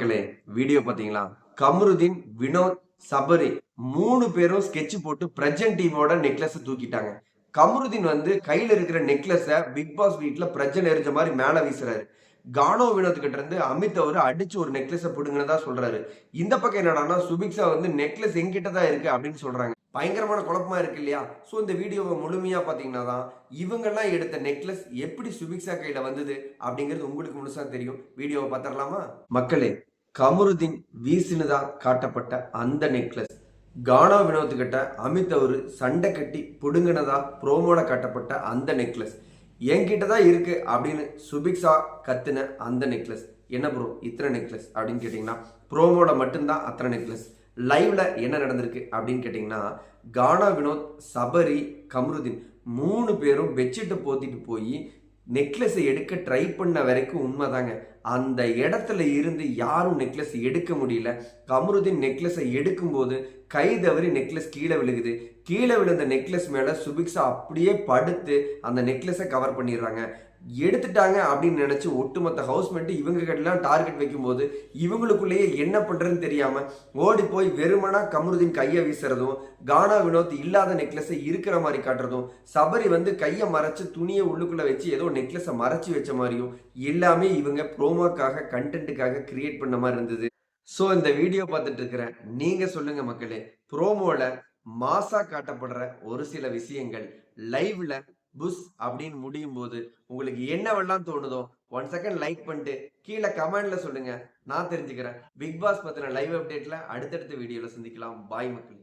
மக்களே வீடியோ பாத்தீங்களா கமருதீன் வினோத் சபரி மூணு பேரும் ஸ்கெட்ச் போட்டு பிரஜன் டீமோட நெக்லஸ் தூக்கிட்டாங்க. கமருதீன் வந்து கையில இருக்கிற நெக்லஸ பிக் பாஸ் வீட்ல பிரஜன் எரிஞ்ச மாதிரி மேல வீசுறாரு. கானோ வினோத் கிட்ட இருந்து அமித் அவர் அடிச்சு ஒரு நெக்லஸ பிடுங்கினதா சொல்றாரு. இந்த பக்கம் என்னடான்னா சுபிக்ஷா வந்து நெக்லஸ் எங்கிட்ட தான் இருக்கு அப்படின்னு சொல்றாங்க. பயங்கரமான குழப்பமா இருக்கு இல்லையா? ஸோ இந்த வீடியோவை முழுமையா பார்த்தீங்கன்னா தான் இவங்கெல்லாம் எடுத்த நெக்லஸ் எப்படி சுபிக்ஷா கையில வந்தது அப்படிங்கிறது உங்களுக்கு முழுசா தெரியும். வீடியோவை பார்த்துடலாமா? மக்களே கமருதீன் வீசினதா காட்டப்பட்ட அந்த நெக்லஸ். கானா வினோத்துக்கிட்ட அமித் அவரு சண்டை கட்டி புடுங்கினதா ப்ரோமோட காட்டப்பட்ட அந்த நெக்லஸ். என்கிட்ட தான் இருக்கு அப்படின்னு சுபிக்ஷா கத்துன அந்த நெக்லஸ். என்ன ப்ரோ இத்தனை நெக்லஸ் அப்படின்னு கேட்டிங்கன்னா ப்ரோமோட மட்டும்தான் அத்தனை நெக்லஸ். லைவ்ல என்ன நடந்திருக்கு அப்படின்னு கேட்டிங்கன்னா கானா வினோத் சபரி கமருதீன் மூணு பேரும் பெட்ஷீட்டை போத்திட்டு போய் நெக்லஸை எடுக்க ட்ரை பண்ண வரைக்கும் உண்மைதாங்க. அந்த இடத்துல இருந்து யாரும் நெக்லஸ் எடுக்க முடியல. கமருதீன் நெக்லஸை எடுக்கும்போது கை தவறி நெக்லஸ் கீழே விழுகுது. கீழே விழுந்த நெக்லஸ் மேலே சுபிக்ஸை அப்படியே படுத்து அந்த நெக்லஸை கவர் பண்ணிடுறாங்க. எடுத்துட்டாங்க அப்படின்னு நினச்சி ஒட்டுமொத்த ஹவுஸ்மேட்டு இவங்க கிட்டலாம் டார்கெட் வைக்கும்போது இவங்களுக்குள்ளேயே என்ன பண்ணுறதுன்னு தெரியாமல் ஓடி போய் வெறுமனா கமருதீன் கையை வீசுறதும் கானா வினோத் இல்லாத நெக்லஸை இருக்கிற மாதிரி காட்டுறதும் சபரி வந்து கையை மறைச்சு துணியை உள்ளுக்குள்ளே வச்சு ஏதோ நெக்லஸை மறைச்சி வச்ச மாதிரியும் எல்லாமே இவங்க ப்ரோமோக்காக கண்டென்ட்டுக்காக கிரியேட் பண்ண மாதிரி இருந்தது. ஸோ இந்த வீடியோ பார்த்துட்டு இருக்கிறேன். நீங்கள் சொல்லுங்கள் மக்களே ப்ரோமோவில் மாசா காட்டப்படுற ஒரு சில விஷயங்கள் லைவ்ல புஷ் அப்படின்னு முடியும் போது உங்களுக்கு என்னவெல்லாம் தோணுதோ ஒன் செகண்ட் லைக் பண்ணிட்டு கீழே கமெண்ட்ல சொல்லுங்க. நான் தெரிஞ்சுக்கிறேன். பிக் பாஸ் பத்தின லைவ் அப்டேட்ல அடுத்தடுத்த வீடியோல சந்திக்கலாம். பாய் மக்கள்.